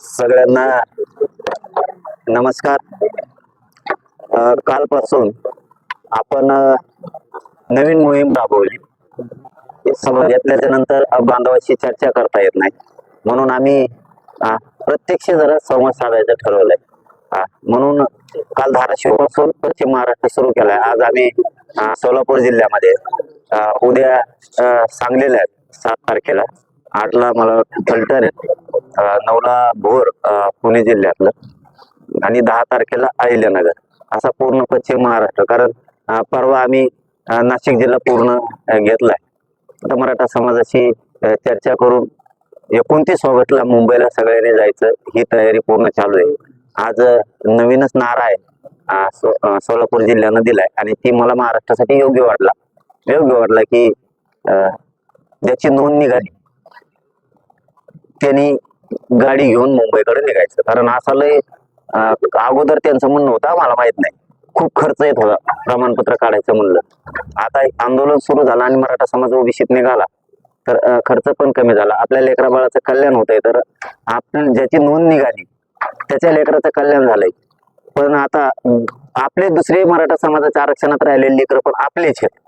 सगळ्यांना नमस्कार. कालपासून आपण नवीन मोहीम राबवली. समाजातल्याच्या नंतर बांधवाशी चर्चा करता येत नाही. म्हणून आम्ही प्रत्यक्ष जरा संवाद साधायचं ठरवलंय. म्हणून काल धाराशिवपासून पश्चिम महाराष्ट्र सुरू केलाय. आज आम्ही सोलापूर जिल्ह्यामध्ये उद्या सांगलीला आहेत सात तारखेला. आठला मला फलटण नऊला भोर पुणे जिल्ह्यातलं. आणि दहा तारखेला अहिल्यानगर. असा पूर्ण पश्चिम महाराष्ट्र. कारण परवा आम्ही नाशिक जिल्हा पूर्ण घेतलाय. आता मराठा समाजाशी चर्चा करून एकोणतीस ऑगस्टला मुंबईला सगळ्यांनी जायचं. ही तयारी पूर्ण चालू आहे. आज नवीनच नारा आहे. सो- सोलापूर जिल्ह्यानं दिलाय. आणि ती मला महाराष्ट्रासाठी योग्य वाटला. योग्य वाटला की ज्याची नोंद निघाली. त्यांनी गाडी घेऊन मुंबईकडे निघायचं. कारण असं लय अगोदर त्यांचं म्हणणं होतं आम्हाला माहीत नाही. खूप खर्च येत होता प्रमाणपत्र काढायचं म्हणलं. आता आंदोलन सुरू झालं आणि मराठा समाज ओबीसीत निघाला. तर खर्च पण कमी झाला. आपल्या लेकरा बाळाचं कल्याण होतंय. तर आपण ज्याची नोंद निघाली त्याच्या लेकराचं कल्याण झालंय. पण आता आपले दुसरे मराठा समाजाच्या आरक्षणात राहिलेले लेकर पण आपलेच आहेत.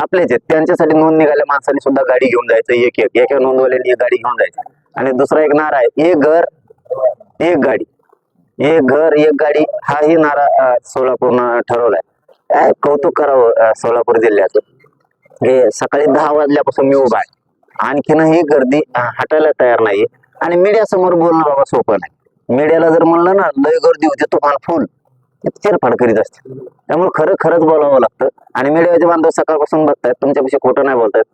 आपलेच आहेत. त्यांच्यासाठी नोंद निघाल्या माणसाने सुद्धा गाडी घेऊन जायचं. एक एक एका नोंदवाल्याने एक गाडी घेऊन जायचं. आणि दुसरा एक नारा आहे. एक घर एक गाडी. एक घर एक गाडी हाही नारा सोलापूरनं ठरवलाय. काय कौतुक करावं सोलापूर जिल्ह्याचं? हे सकाळी दहा वाजल्यापासून मी उभा आहे. आणखीनही गर्दी हटायला तयार नाही आणि मीडिया समोर बोलणं बाबा सोपं नाही. मीडियाला जर म्हणलं ना लय गर्दी होती तुफान फुल चिरफाड करीत असते त्यामुळे खरं खरंच बोलावं लागतं. आणि मीडियाचे बांधव सकाळपासून बघतायत तुमच्यापेक्षा खोटं नाही बोलतायत.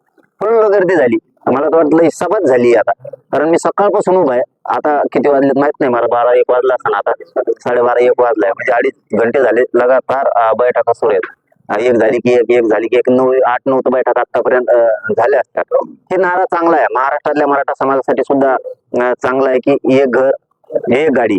फुल्ल गर्दी झाली. मला तर वाटलं हिसाबच झाली आता. कारण मी सकाळपासून उभा आहे. आता किती वाजले माहीत नाही मला. बारा एक वाजला असताना आता. साडेबारा एक वाजलाय. म्हणजे अडीच घंटे झाले. लगातार बैठका सुरू आहेत. एक झाली की एक एक झाली की एक नऊ आठ नऊ तर बैठक आतापर्यंत झाल्या असतात हे नारा चांगला आहे. महाराष्ट्रातल्या मराठा समाजासाठी सुद्धा चांगला आहे की एक घर एक गाडी.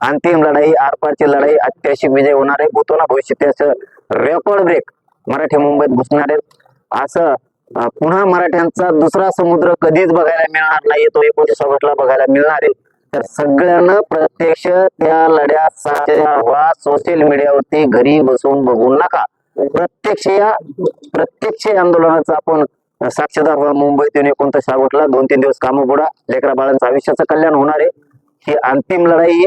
अंतिम लढाई आरपारची लढाई अत्याशिक विजय होणार आहे भूतोना त्याचं रेकॉर्ड ब्रेक मराठी मुंबईत घुसणार आहेत असं पुन्हा मराठ्यांचा दुसरा समुद्र कधीच बघायला मिळणार नाही तो एकोणीस ऑगस्टला बघायला मिळणार आहे. तर सगळ्यांना प्रत्यक्ष त्या लढ्यात व्हा सोशल मीडियावरती घरी बसून बघू नका. प्रत्यक्ष या प्रत्यक्ष आंदोलनाचा आपण साक्षीदार व्हा. मुंबईतून एकोणतीस ऑगस्टला दोन तीन दिवस कामं बुडा. लेकरा बाळांचं आयुष्याचं कल्याण होणार आहे. ही अंतिम लढाई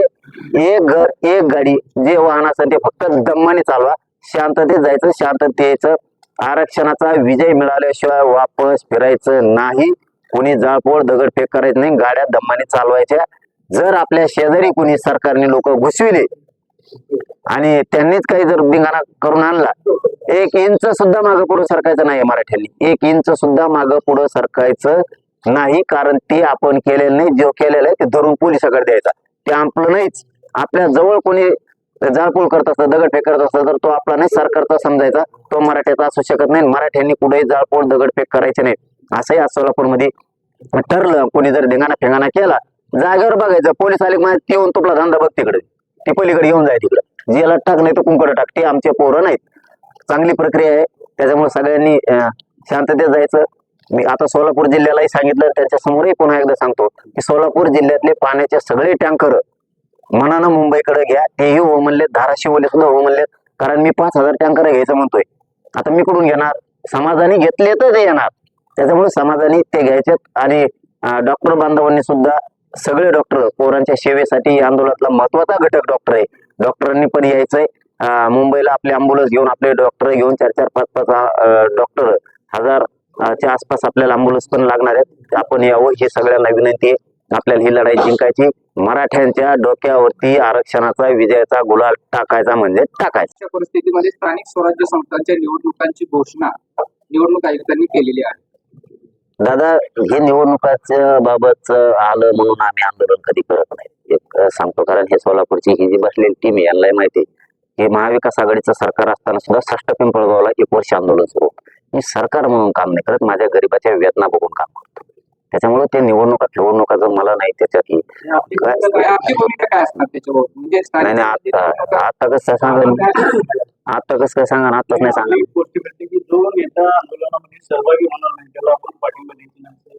एक घर एक गाडी जे वाहन असेल ते फक्त दम्माने चालवा. शांततेत जायचं शांततेचं यायचं. आरक्षणाचा विजय मिळाल्याशिवाय वापस फिरायचं नाही. कोणी जाळपोळ दगडफेक करायचं नाही. गाड्या दम्माने चालवायच्या. जर आपल्या शेजारी कोणी सरकारने लोक घुसविले आणि त्यांनीच काही जर बिंगाणा करून आणला एक इंच सुद्धा मागं पुढे सरकायचं नाही मराठ्यांनी. एक इंच सुद्धा मागं पुढं सरकायचं नाही कारण ते आपण केलेलं नाही जो केलेलं आहे ते धरून पोलिसाकडे द्यायचा. ते आपलं नाहीच. आपल्या जवळ कोणी जाळपोळ करत असतं दगडफेक करत असतं तर तो आपला नाही सरकारचा समजायचा. तो मराठ्याचा असू शकत नाही मराठ्यांनी कुठेही जाळपोळ दगडफेक करायचे नाही. असंही आज सोलापूरमध्ये ठरलं. कोणी जर धिंगाणा फेंगाणा केला जागेवर बघायचं. पोलीस आले माहिती येऊन तुपला धंदा बघ तिकडे. ते पलीकडे येऊन जाय तिकडे. जेला टाक नाही तर कुंकडे टाक. ते आमचे पोरं नाहीत. चांगली प्रक्रिया आहे. त्याच्यामुळे सगळ्यांनी शांततेत जायचं. मी आता सोलापूर जिल्ह्यालाही सांगितलं त्यांच्या समोरही पुन्हा एकदा सांगतो की सोलापूर जिल्ह्यातले पाण्याचे सगळे टँकर मनानं मुंबईकडे घ्या. तेही हो धाराशिवले सुद्धा हो कारण मी पाच हजार टँकर घ्यायचं म्हणतोय. आता मी कुठून घेणार? समाजाने घेतले तर ते येणार. त्याच्यामुळे समाजाने ते घ्यायचे आणि डॉक्टर बांधवांनी सुद्धा सगळे डॉक्टर पोरांच्या सेवेसाठी आंदोलनातला महत्त्वाचा घटक डॉक्टर आहे. डॉक्टरांनी पण यायचंय. मुंबईला आपले अँब्युलन्स घेऊन आपले डॉक्टर घेऊन चार चार पाच पाच डॉक्टर हजार च्या आसपास आपल्याला अँब्युलन्स पण लागणार आहेत. आपण यावं ही सगळ्यांना विनंती आहे. आपल्याला ही लढाई जिंकायची. मराठ्यांच्या डोक्यावरती आरक्षणाचा विजयाचा गुलाल टाकायचा म्हणजे टाकायचा. परिस्थितीमध्ये स्थानिक स्वराज्य संस्थांच्या निवडणुकांची घोषणा निवडणूक आयुक्तांनी केलेली आहे. दादा हे निवडणुकाच्या बाबत आलं म्हणून आम्ही आंदोलन कधी करत नाही. एक सांगतो कारण हे सोलापूरची ही जी बसलेली टीम आहे यांनाही माहिती की महाविकास आघाडीचं सरकार असताना सुद्धा षष्ट पिंपळगावला एक वर्ष आंदोलन सुरू होतं. मी सरकार म्हणून काम नाही करत माझ्या गरिबाच्या वेदना बघून काम करतो. त्याच्यामुळे ते निवडणुका निवडणुकाचं मला नाही त्याच्यात आपली भूमिका काय- आपली भूमिका काय असणार त्याच्यावर? म्हणजे नाही आता आता कसं सांगेल आता कसं काय सांगा आताच नाही सांगा. एक गोष्ट भेटते की जो नेता आंदोलनामध्ये सहभागी होणार नाही त्याला आपण पाठिंबा द्यायची नाही.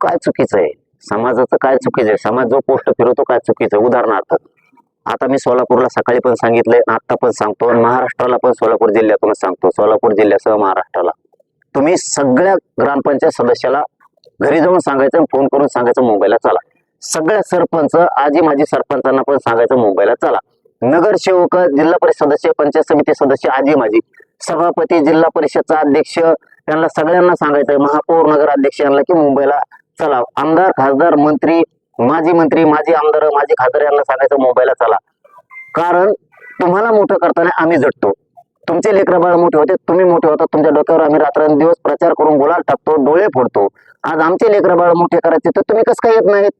काय चुकीचं आहे? समाजाचं काय चुकीचं आहे? समाज जो पोस्ट फिरवतो काय चुकीचं आहे? उदाहरणार्थ. आता मी सोलापूरला सकाळी पण सांगितलंय आता पण सांगतो. महाराष्ट्राला पण सोलापूर जिल्ह्यातूनच सांगतो. सोलापूर जिल्ह्यासह महाराष्ट्राला. तुम्ही सगळ्या ग्रामपंचायत सदस्याला घरी जाऊन सांगायचं फोन करून सांगायचं मुंबईला चला. सगळ्या सरपंच आजी माजी सरपंचांना पण सांगायचं मुंबईला चला. नगरसेवक जिल्हा परिषद सदस्य पंचायत समिती सदस्य आजी माजी सभापती जिल्हा परिषदचा अध्यक्ष त्यांना सगळ्यांना सांगायचं महापौर नगर अध्यक्ष यांना की मुंबईला चला. आमदार खासदार मंत्री माजी मंत्री माजी आमदार माजी खासदार यांना सांगायचं मुंबईला चला. कारण तुम्हाला मोठं करताना आम्ही जटतो तुमचे लेकर बाळ मोठे होते तुम्ही मोठे होता तुमच्या डोक्यावर आम्ही रात्रंदिवस प्रचार करून गुलाल टाकतो डोळे फोडतो. आज आमचे लेकर बाळ मोठे करायचे तर तुम्ही कसं काय येत नाहीत?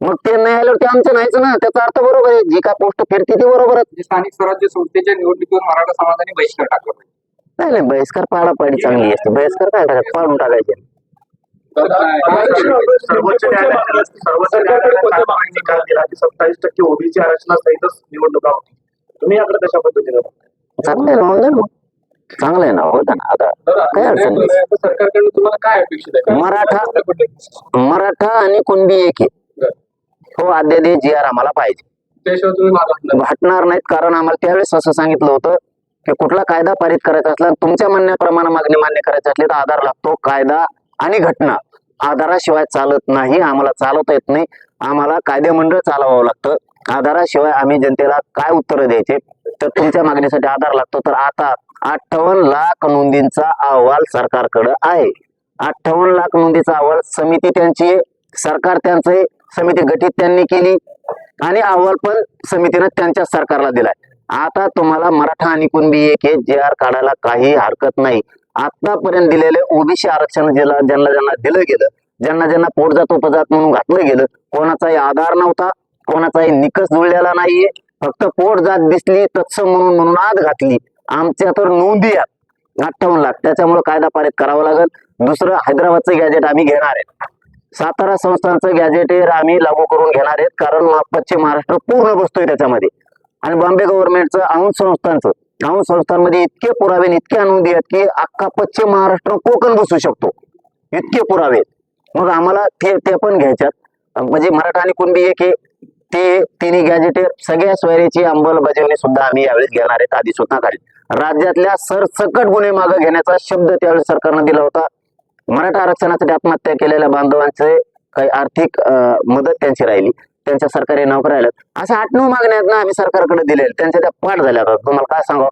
मग ते नाही आलं ते आमचं नाहीच ना त्याचा अर्थ बरोबर आहे. जी काय पोस्ट फिरते ती बरोबरच स्थानिक स्वराज्य संस्थेच्या निवडणुकीवर मराठा समाजाने बहिष्कार टाकला. नाही नाही बहिष्कार पाडा पाडी चांगली असते बहिष्कार काय टाकायचं? पाडून टाकायचे. सर्वोच्च न्यायालयाने सर्वोच्च न्यायालयाने काल निकाल दिला की सत्तावीस टक्के ओबीसी आरक्षणासहितच निवडणुका होती तुम्ही आपलं कशा पद्धतीने बघता? चांगलं आहे ना होऊ द्या ना. चांगलं आहे ना होऊ द्या ना? आता काय अडचण नाही. सरकारकडून तुम्हाला काय अपेक्षित आहे? काय- मराठा मराठा आणि कुणबी एक आहे. हो अध्यादेश जी आर आम्हाला पाहिजे. त्याशिवाय तुम्ही मागत नाही. हटणार नाहीत कारण आम्हाला त्यावेळेस असं सांगितलं होतं की कुठला कायदा पारित करायचा असला तुमच्या म्हणण्याप्रमाणे मागणी मान्य करायची असली तर आधार लागतो कायदा आणि घटना. आधाराशिवाय चालत नाही आम्हाला चालवता येत नाही. आम्हाला कायदेमंडळ चालवावं लागतं. आधाराशिवाय आम्ही जनतेला काय उत्तर द्यायचे? तर तुमच्या मागणीसाठी आधार लागतो. तर आता अठ्ठावन्न लाख नोंदींचा अहवाल सरकारकडे आहे. अठ्ठावन्न लाख नोंदीचा अहवाल समिती त्यांची सरकार त्यांचं समिती गठीत त्यांनी केली. आणि अहवाल पण समितीनं त्यांच्या सरकारला दिलाय. आता तुम्हाला मराठा आणि कुणबी एक जे आर काढायला काही हरकत नाही. आतापर्यंत दिलेले ओबीसी आरक्षण ज्याला ज्यांना ज्यांना दिलं गेलं ज्यांना ज्यांना पोटजात उपजात म्हणून घातलं गेलं कोणाचाही आधार नव्हता कोणाचाही निकष जुळलेला नाहीये फक्त पोट जात दिसली तत्सम म्हणून म्हणून आत घातली. आमच्या तर नोंदी आहेत. अठ्ठावन्न लाख. त्याच्यामुळे कायदा पारित करावा लागेल. दुसरं हैदराबादचं गॅजेट आम्ही घेणार आहे. सातारा संस्थांचं गॅजेट आम्ही लागू करून घेणार आहेत कारण पश्चिम महाराष्ट्र पूर्ण बसतोय त्याच्यामध्ये. आणि बॉम्बे गव्हर्नमेंटचं औंध संस्थांचं औंध संस्थांमध्ये इतके पुरावे इतके नोंदी आहेत की अख्खा पश्चिम महाराष्ट्र कोकण बसू शकतो. इतके पुरावे मग आम्हाला ते ते पण घ्यायच्यात. म्हणजे मराठा आणि कुणबी एक हे ते तिन्ही गॅजेटे सगळ्या सोयरीची अंमलबजावणी सुद्धा आम्ही यावेळेस घेणार आहेत. अधिसूचना काढली राज्यातल्या सरसकट गुन्हे मागे घेण्याचा शब्द त्यावेळेस सरकारनं दिला होता. मराठा आरक्षणासाठी आत्महत्या केलेल्या बांधवांचे काही आर्थिक मदत त्यांची राहिली. त्यांच्या सरकारी नोकऱ्या राहिल्यात अशा आठ नऊ मागण्या आहेत ना आम्ही सरकारकडे दिलेल्या त्यांच्या त्या पाठ झाल्या आता तुम्हाला काय सांगा?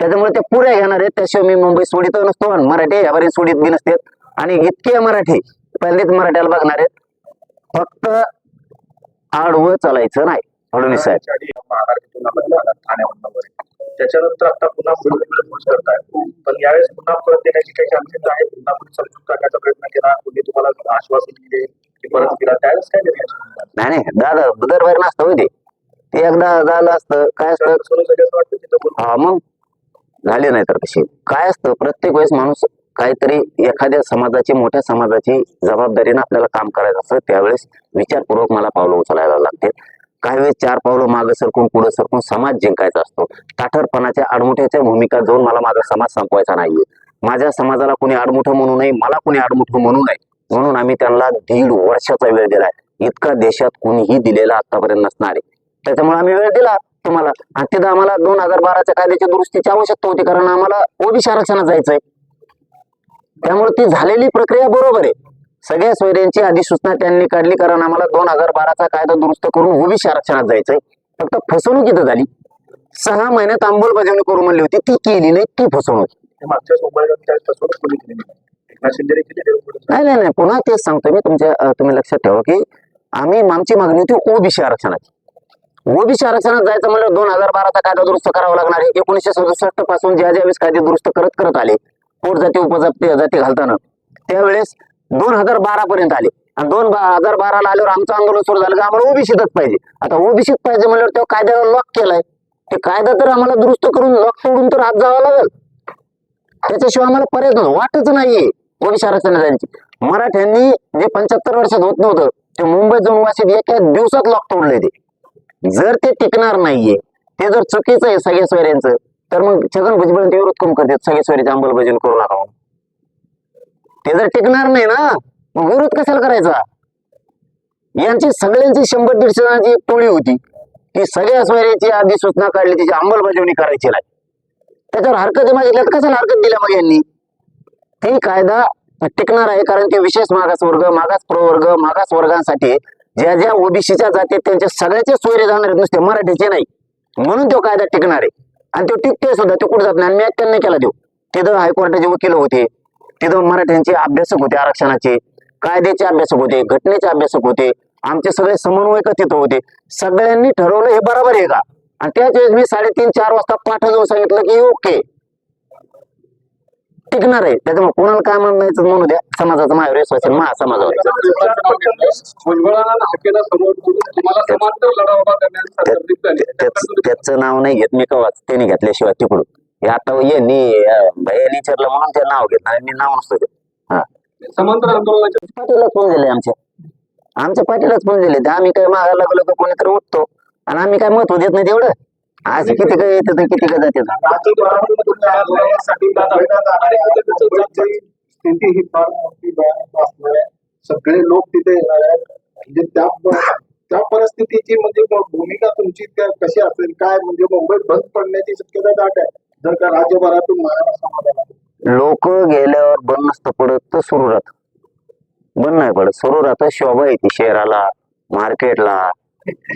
त्याच्यामुळे ते पुऱ्या घेणार आहेत. त्याशिवाय मी मुंबई सोडित नसतो आणि मराठी यावरील सोडित बी नसते. आणि इतके मराठी पहिलेच मराठ्याला बघणार आहेत. फक्त आडवं चालायचं नाही. फडणवीस साहेब. त्याच्यानंतर आता पुन्हा करताय. पण यावेळेस पुन्हा परत देण्याची काही चान्सेस आहे? पुन्हा पण समजून टाकण्याचा प्रयत्न केला? कुणी तुम्हाला आश्वासन दिले? परत त्यावेळेस काय नाही नाही दादा दरबार नसतं होय ते ते एकदा झालं असतं काय असतं? सोडून असं वाटतं तिथं बोलून? हा मग? झाले नाही तर कशी काय असतं प्रत्येक वेळेस माणूस काहीतरी एखाद्या समाजाची मोठ्या समाजाची जबाबदारीनं आपल्याला काम करायचं असतं. त्यावेळेस विचारपूर्वक मला पावलं उचलायला लागते काही वेळेस चार पावलं मागं सरकून पुढे सरकून समाज जिंकायचा असतो. ताठरपणाच्या आडमुठ्याच्या भूमिका जाऊन मला माझा समाज संपवायचा नाहीये. माझ्या समाजाला कोणी आडमुठं म्हणू नये मला कोणी आडमुठं म्हणू नये. म्हणून आम्ही त्यांना दीड वर्षाचा वेळ दिलाय. इतका देशात कोणीही दिलेला आतापर्यंत नसणार आहे. त्याच्यामुळे आम्ही वेळ दिला तुम्हाला. आणि तिथं आम्हाला दोन हजार बाराच्या कायद्याच्या दुरुस्तीची आवश्यकता होती कारण आम्हाला ओबीसी आरक्षणात जायचंय. त्यामुळे ती झालेली प्रक्रिया बरोबर आहे. सगळ्या सोयऱ्यांची अधिसूचना त्यांनी काढली कारण आम्हाला दोन हजार बाराचा कायदा दुरुस्त करून ओबीसी आरक्षणात जायचंय. फक्त फसवणूक इथं झाली. सहा महिन्यात अंमलबजावणी करून म्हणली होती. ती केली नाही ती फसवणूक. नाही. नाही नाही. पुन्हा तेच सांगतो मी. तुमच्या तुम्ही लक्षात ठेवा की आम्ही आमची मागणी होती ओबीसी आरक्षणाची. ओबीसी आरक्षणात जायचं म्हणलं दोन हजार बाराचा कायदा दुरुस्त करावा लागणार आहे. एकोणीशे सदुसष्टपासून ज्या ज्यावेळेस कायदे दुरुस्त करत करत आले पोट जाती उपजाती जाती घालताना त्यावेळेस दोन हजार बारा पर्यंत आले. आणि दोन हजार बाराला आल्यावर आमचं आंदोलन सुरू झालं की आम्हाला ओबीसीतच पाहिजे. आता ओबीसीत पाहिजे म्हणल्यावर तेव्हा कायद्याला लॉक केलाय. ते कायदा तर आम्हाला दुरुस्त करून लॉक सोडून तर आत जावं लागेल. त्याच्याशिवाय आम्हाला पर्याय वाटच नाहीये. ओडिशा रचना झाली मराठ्यांनी जे पंच्याहत्तर वर्षात होत नव्हतं ते मुंबई जाऊन वाशीत एका दिवसात लॉक तोडले ते. जर ते टिकणार नाहीये ते जर चुकीचं आहे सगळ्या सोयऱ्यांचं तर मग छगन भुजबळ ते विरोध कम करतात? सगळ्या सोयऱ्याची अंमलबजावणी करू नका ते जर टिकणार नाही ना मग विरोध कशाला करायचा? यांची सगळ्यांची शंभर दीडशे जणांची एक टोळी होती. की सगळ्या सोयऱ्याची सूचना काढली त्याची अंमलबजावणी करायची नाही. त्याच्यावर हरकत मागितल्या तर कशाला हरकत दिल्या मग यांनी? ही कायदा टिकणार आहे कारण ते विशेष मागास वर्ग मागास प्रवर्ग मागास वर्गांसाठी ज्या ज्या ओबीसीच्या जाती त्यांच्या सगळ्याचे सोयरे जाणार आहेत नुसते मराठीचे नाही. म्हणून तो कायदा टिकणार आहे. आणि तो टिकतोय सुद्धा तो कुठे जात नाही आणि मी त्यांनी केला देऊ तिथं हायकोर्टाचे वकील होते तिथं मराठ्यांचे अभ्यासक होते आरक्षणाचे कायद्याचे अभ्यासक होते घटनेचे अभ्यासक होते आमचे सगळे समन्वयक तिथं होते. सगळ्यांनी ठरवलं हे बरोबर आहे का? आणि त्याच वेळेस मी साडेतीन चार वाजता पाठ जाऊन सांगितलं की ओके. टिकणार आहे. त्याच्यामुळे कोणाला काय म्हणायचं म्हणू द्या. समाजाचा माझ्यावर विश्वास आहे महासमाजावर. त्याच- नाव नाही घेत मी कवाच. त्याने घेतल्याशिवाय तिकडून. हे आता यांनी अं, यांनी विचारलं म्हणून ते नाव घेत नाही. मी नाव नसतो हा. समांतर आंदोलनाच्या पाटीलच फोन दिले आमच्या? आमच्या पाटीलच फोन दिले ते आम्ही काय मागायला लागलो कोणीतरी उठतो. आणि आम्ही काय महत्त्व देत नाही तेवढं? आज किती काय येतं तर किती काय जाते आंदोलनासाठी स्थिती ही फार मोठी भयानक असणार आहे सगळे लोक तिथे येणार आहेत. म्हणजे त्या त्या परिस्थितीची म्हणजे भूमिका तुमची त्या कशी असेल काय म्हणजे मुंबईत बंद पडण्याची शक्यता दाट आहे जर का राज्यभरातून लोक गेल्यावर बंद नसतं पडत तर सुरू राहत. बंद नाही पडत सुरू राहतं. शोभा येते शहराला मार्केटला.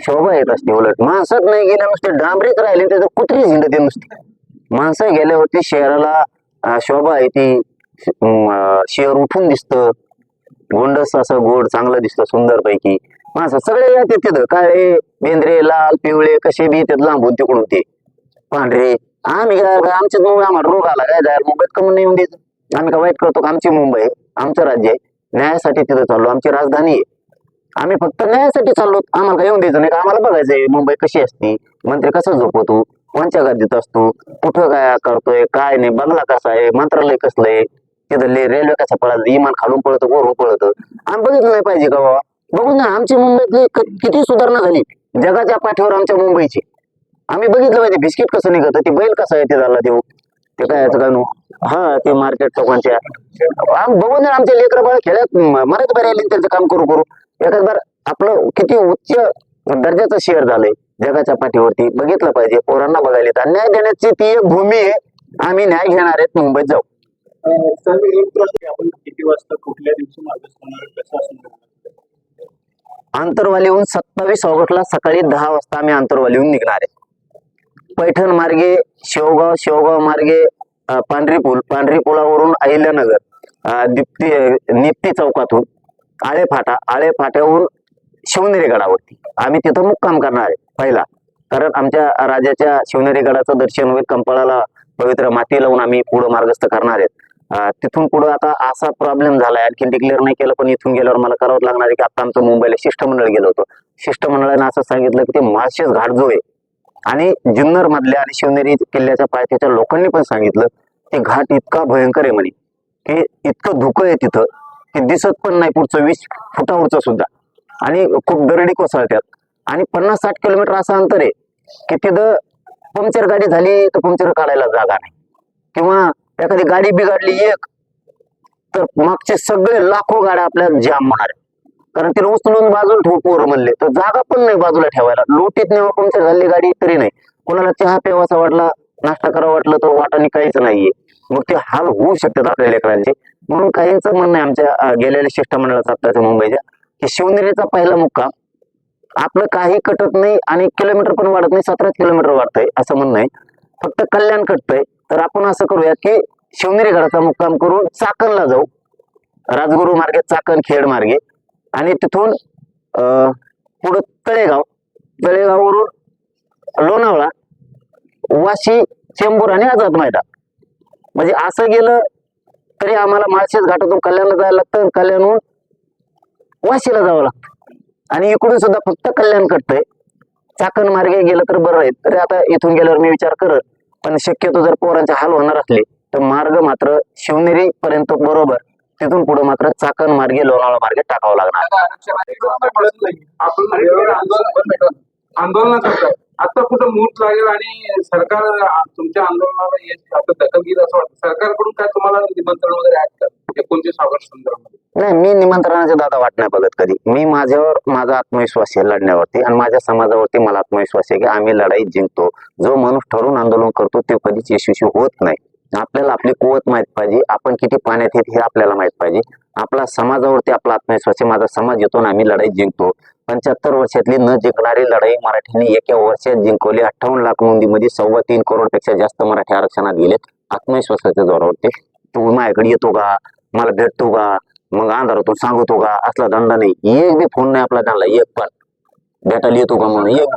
शोभा येत असते उलट. माणसात नाही गेल्या नुसते डांबरीच राहिले त्याचं कुत्री झिंडते नुसती. माणसं गेल्यावरती शहराला शोभा येते शहर उठून दिसतं. गोंडस असं गोड चांगलं दिसतं सुंदर पैकी माणसं सगळे येते तिथं. काळे बेंद्रे लाल पिवळे कसे बी येतात लांबून तिकडून ते. पांढरे. आम्ही काय आमच्याच मुंबई आम्हाला रोग आला काय? जायला मुंबईत कमून नाही येऊन द्यायचं? आम्ही का वाईट करतो का? आमची मुंबई आमचं राज्य आहे. न्यायासाठी तिथं चाललो. आमची राजधानी आहे. आम्ही फक्त न्यायासाठी चाललो. आम्हाला काय येऊन द्यायचं नाही का? आम्हाला बघायचंय मुंबई कशी असती? मंत्री कसा झोपवतो कोणच्या गर्दीत असतो? कुठं काय करतोय? काय नाही? बंगला कसा आहे? मंत्रालय कसलं आहे? तिथं ले- रेल्वे कसा पळत? इमान खालून पळतं वरून पळतं? आम्ही बघितलं नाही पाहिजे का बाबा? बघून ना आमची मुंबईतली किती सुधारणा झाली. जगाच्या पाठीवर आमच्या मुंबईची. आम्ही बघितलं पाहिजे बिस्किट कसं निघत ते बैल कसं आहे ते झाला देऊ. ते काय याचं काय नो हा ते मार्केट चौकांच्या आम बघून आमच्या आमचे लेकर बाळ खेळत मराठी मरत आले त्यांचं काम करू करू. एखाद बार आपलं किती उच्च दर्जाचं शेअर झालंय जगाच्या पाठीवरती बघितलं पाहिजे पोरांना बघायला येतं. न्याय देण्याची ती एक भूमी आहे. आम्ही न्याय घेणार आहेत मुंबईत जाऊ. किती वाजता कुठल्या दिवशी? आंतरवालीहून सत्तावीस ऑगस्टला सकाळी दहा वाजता आम्ही आंतरवालीहून निघणार आहे. पैठण मार्गे शेवगाव शेवगाव मार्गे पांढरी पूल पांढरी पुलावरून अहिल्यानगर दीप्ती निप्ती चौकातून. आळे फाटा आळे शिवनेरी गडावरती. आम्ही तिथं मुक्काम करणार आहे पहिला. कारण आमच्या राजाच्या शिवनेरी गडाचं दर्शन होईल कंपाळाला पवित्र माती लावून आम्ही पुढं मार्गस्थ करणार आहेत. तिथून पुढे आता असा प्रॉब्लेम झालाय आणखी डिक्लेअर नाही केलं पण इथून गेल्यावर मला करावं लागणार आहे की आता आमचं मुंबईला शिष्टमंडळ गेलं होतं. शिष्टमंडळाने असं सांगितलं की ते माळशेज घाट जो आहे आणि जुन्नर मधल्या आणि शिवनेरी किल्ल्याच्या पायथ्याच्या लोकांनी पण सांगितलं ते घाट इतका भयंकर आहे म्हणे की इतकं धुकं आहे तिथं की दिसत पण नाही पुढचं वीस फुटावरचं सुद्धा. आणि खूप दरडी कोसळतात. आणि पन्नास साठ किलोमीटर असं अंतर आहे की तिथं पंक्चर गाडी झाली तर पंक्चर काढायला जागा नाही. किंवा एखादी गाडी बिघडली एक तर मागचे सगळे लाखो गाड्या आपल्या जाम होणार कारण तिला उचलून बाजूला ठेवू पोर म्हणले. तर जागा पण नाही बाजूला ठेवायला. लोटीत नेवा पंक्चर झाली गाडी तरी नाही. कोणाला चहा प्यावासा वाटला नाश्ता करावा वाटलं तर वाटाने काहीच नाहीये. मग ते हाल होऊ शकतात आपल्या लेकरांचे. म्हणून काहींचं म्हणणं आहे आमच्या गेलेल्या शिष्टमंडळाचा आत्ताच्या मुंबईच्या की शिवनेरीचा पहिला मुक्काम आपलं काही कटत नाही आणि किलोमीटर पण वाढत नाही सतराच किलोमीटर वाढतंय असं म्हणणं आहे. फक्त कल्याण कटतंय. तर आपण असं करूया की शिवनेरी गडाचा मुक्काम करून चाकणला जाऊ. राजगुरू मार्गे चाकण खेड मार्गे. आणि तिथून अं, पुढं तळेगाव. तळेगाववरून लोणावळा वाशी चेंबूर आणि आझाद मैदान. म्हणजे असं गेलं तरी आम्हाला माळशेज घाटातून कल्याणला जायला लागतं कल्याणहून वाशीला जावं लागतं आणि इकडून सुद्धा फक्त कल्याण कटतंय चाकण मार्गे गेलं तर बरं आहे तरी आता इथून गेल्यावर मी विचार करत पण शक्यतो जर पोरांचे हाल होणार असले तर मार्ग मात्र शिवनेरी पर्यंत बरोबर तिथून पुढे मात्र चाकण मार्गे लोणावळा मार्गे टाकावं लागणार आंदोलन आंदोलन आता कुठं मूठ लागेल आणि सरकार तुमच्या आंदोलनाला येत आता दखल घेईल असं वाटतं. सरकारकडून काय तुम्हाला निमंत्रण वगैरे आहेत का? एकोणतीस ऑगस्ट संदर्भात नाही मी निमंत्रणाचे दादा वाट नाही बघत कधी. मी माझ्यावर माझा आत्मविश्वास आहे लढण्यावरती आणि माझ्या समाजावरती मला आत्मविश्वास आहे की आम्ही लढाई जिंकतो. जो माणूस ठरून आंदोलन करतो ते कधीच यशस्वी होत नाही. आपल्याला आपली कुवत माहीत पाहिजे. आपण किती पाण्यात येत हे आपल्याला माहीत पाहिजे. आपला समाजावरती आपला आत्मविश्वास आहे माझा समाज येतो आणि आम्ही लढाई जिंकतो. पंच्याहत्तर वर्षातली न जिंकणारी लढाई मराठ्यांनी एका वर्षात जिंकवली. अठ्ठावन्न लाख नोंदीमध्ये सव्वा तीन करोडपेक्षा जास्त मराठी आरक्षणात गेलेत. आत्मविश्वासाच्या जोरावरती तू. माझ्याकडे येतो का? मला भेटतो का? मग अंधारातून सांगतो का? असला दंड नाही. एक बी फोन नाही आपला त्यांना. एक पण. भेटायला येतो का म्हणून? एक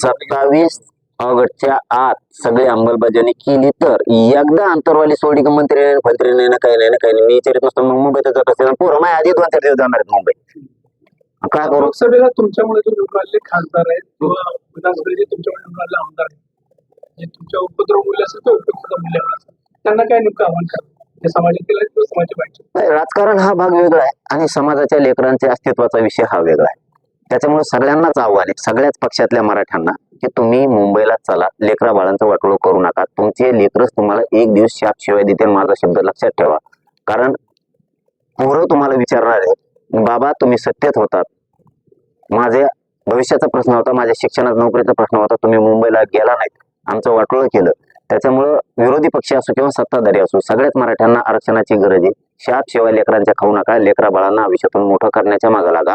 सत्तावीस ऑगस्टच्या आत सगळी अंमलबजावणी केली तर एकदा अंतरवाली सोडी मंत्री नाही, मंत्री नाही ना काही नाही ना काही नाही. मी विचारित नसतो मग मुंबईत जात असेल पोरं माझ्या आधी दोन चार दिवस जाणार आहेत मुंबई काय करू? लोकसभेला तुमच्यामुळे जे निवडून आलेले खासदार आहेत विधानसभेचे तुमच्यामुळे आमदार आहेत जे तुमच्या उपद्रव मूल्य असेल ते उपयुक्त मूल्य असेल त्यांना काय नेमकं आव्हान समाजातील आहेत किंवा समाजाचे पाहिजे नाही, राजकारण हा भाग वेगळा आहे आणि समाजाच्या लेकरांच्या अस्तित्वाचा विषय हा वेगळा आहे. त्याच्यामुळे सगळ्यांनाच आव्हान आहे. सगळ्याच पक्षातल्या मराठ्यांना की तुम्ही मुंबईला चला. लेकरा बाळांचं वाटोळ करू नका. तुमचे लेकरच तुम्हाला एक दिवस शाप शिवाय देतील माझा शब्द लक्षात ठेवा. कारण पोरं तुम्हाला विचारणार आहे बाबा तुम्ही सत्तेत होतात. माझ्या भविष्याचा प्रश्न होता माझ्या शिक्षणात नोकरीचा प्रश्न होता तुम्ही मुंबईला गेला नाहीत. आमचं वाटोळं केलं. त्याच्यामुळं विरोधी पक्ष असो किंवा सत्ताधारी असो सगळ्याच मराठ्यांना आरक्षणाची गरज आहे. शाप शिवाय लेकरांच्या खाऊ नका. लेकरा बाळांना आयुष्यातून मोठं करण्याच्या मागे लागा.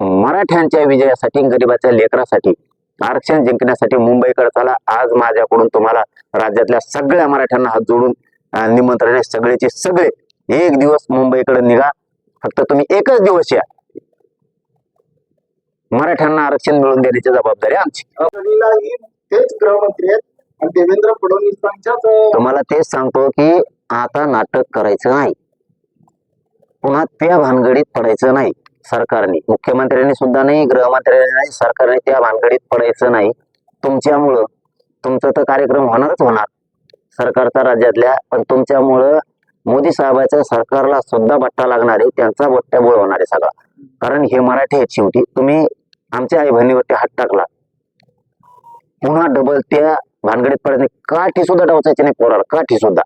मराठ्यांच्या विजयासाठी गरिबाच्या लेकरासाठी आरक्षण जिंकण्यासाठी मुंबईकडे चला. आज माझ्याकडून तुम्हाला राज्यातल्या सगळ्या मराठ्यांना हात जोडून निमंत्रण आहे. सगळेचे सगळे एक दिवस मुंबईकडे निघा. फक्त तुम्ही एकच दिवस या. मराठ्यांना आरक्षण मिळवून देण्याची जबाबदारी आमची. तेच गृहमंत्री आहेत. आणि देवेंद्र फडणवीसांच्याच तुम्हाला तेच सांगतो की आता नाटक करायचं नाही. पुन्हा त्या भानगडीत पडायचं नाही. सरकारने. मुख्यमंत्र्यांनी सुद्धा नाही गृहमंत्र्यांनी नाही सरकारने त्या भानगडीत पडायचं नाही. तुमच्यामुळं तुमचं तर कार्यक्रम होणारच होणार. सरकारचा राज्यातल्या पण तुमच्यामुळं मोदी साहेबाच्या सरकारला सुद्धा बट्टा लागणार आहे त्यांचा बट्ट्याबोळ होणार आहे सगळा. कारण हे मराठी आहेत शेवटी. तुम्ही आमच्या आई बहिणीवरती हात टाकला. पुन्हा डबल त्या भानगडीत पडत नाही काठी सुद्धा डावचायची नाही पोराला काठी सुद्धा.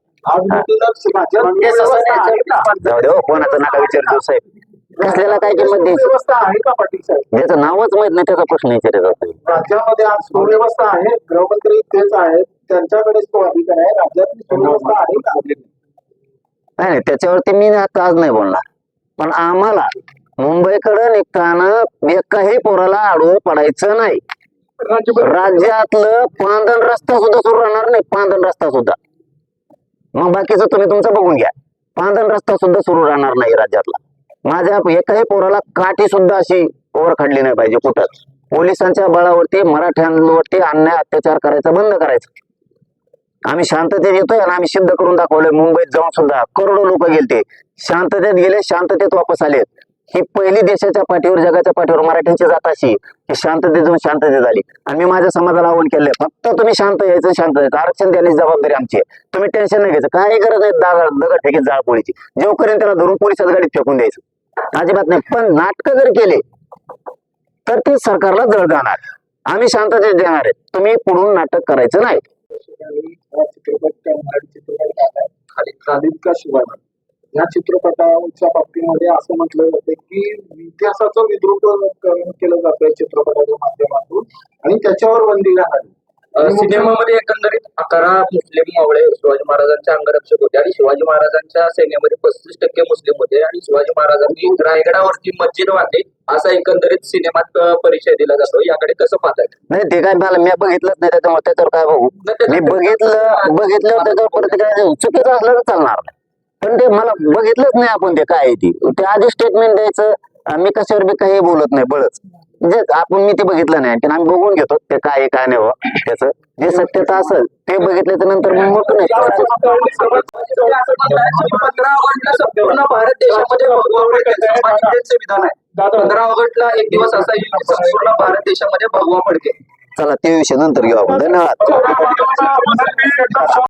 दे हो, कोणाचं नका विचार साहेब. कसल्याला काय किंमत द्यायची? व्यवस्था आहे का पाटील साहेब त्याचं नावच माहीत नाही त्याचा प्रश्न विचारायचा होता. राज्यामध्ये आज सुव्यवस्था आहे गृहमंत्री तेच आहेत त्यांच्याकडेच तो अधिकार आहे राज्यातली सुव्यवस्था आहे का? नाही नाही त्याच्यावरती मी आता आज नाही बोलणार. पण आम्हाला मुंबईकडे निघताना एकाही पोराला आडवं पडायचं नाही. राज्यभर राज्यातलं पांदन रस्ता सुद्धा सुरू राहणार नाही पांदन रस्ता सुद्धा. मग बाकीचं तुम्ही तुमचं बघून घ्या. पांदन रस्ता सुद्धा सुरू राहणार नाही राज्यातला. माझ्या एकाही पोराला काठी सुद्धा अशी ओरखडली नाही पाहिजे कुठंच पोलिसांच्या बळावरती मराठ्यांवरती अन्याय अत्याचार करायचा बंद करायचं. आम्ही शांततेत येतोय आणि आम्ही सिद्ध करून दाखवलंय मुंबईत जाऊन सुद्धा. करोडो लोक गेलते. शांततेत गेले शांततेत वापस आलेत ही पहिली देशाच्या पाठीवर जगाच्या पाठीवर मराठ्यांची जात अशी. की शांततेत जाऊन शांततेत आली. आणि मी माझ्या समाजाला आव्हान केलंय. फक्त तुम्ही शांत यायचं शांत यायचं. आरक्षण देण्याची जबाबदारी आमची आहे. तुम्ही टेन्शन नाही घ्यायचं. काही गरज नाही दगड दगड फेकीत जाळपोळीची. जेवपर्यंत त्याला धरून पोलिसात गाडीत फेकून द्यायचं. अजिबात नाही. पण नाटक जर केले तर ते सरकारला जळ जाणार. आम्ही शांततेत देणार आहे. तुम्ही पुढून नाटक करायचं नाही. चित्रपट चित्रपट खाली का या चित्रपटाच्या बाबतीमध्ये असं म्हटलं जातं की इतिहासाचं विद्रुप केलं जातं चित्रपटाच्या माध्यमातून आणि त्याच्यावर बंदी घालावी. सिनेमामध्ये एकंदरीत अकरा मुस्लिम मावळे शिवाजी महाराजांचे अंगरक्षक होते आणि शिवाजी महाराजांच्या सैन्यामध्ये पस्तीस टक्के मुस्लिम होते आणि शिवाजी महाराजांनी रायगडावरती मस्जिद बांधली असा एकंदरीत सिनेमात परिचय दिला जातो. याकडे कसं पाहताय? नाही ते काय मला मी बघितलंच नाही त्याच्यामुळे त्याच्यावर काय बघू. मी बघितलं बघितलं त्याच्यावर चुकीचं असलं तर चालणार नाही. पण ते मला बघितलंच नाही आपण ते काय ती. ते आधी स्टेटमेंट द्यायचं मी कशावर बी काही बोलत नाही बळच. म्हणजे आपण मी ते बघितलं नाही आणखी आम्ही बघून घेतो ते काय आहे काय नाही हो त्याचं जे सत्यता असेल ते बघितल्याच्या नंतर मग मोठं. पंधरा ऑगस्टला संपूर्ण भारत देशामध्ये विधान आहे पंधरा ऑगस्टला एक दिवस असा संपूर्ण भारत देशामध्ये भगवा फडकेल चला ते विषय नंतर घेऊ आपण. धन्यवाद.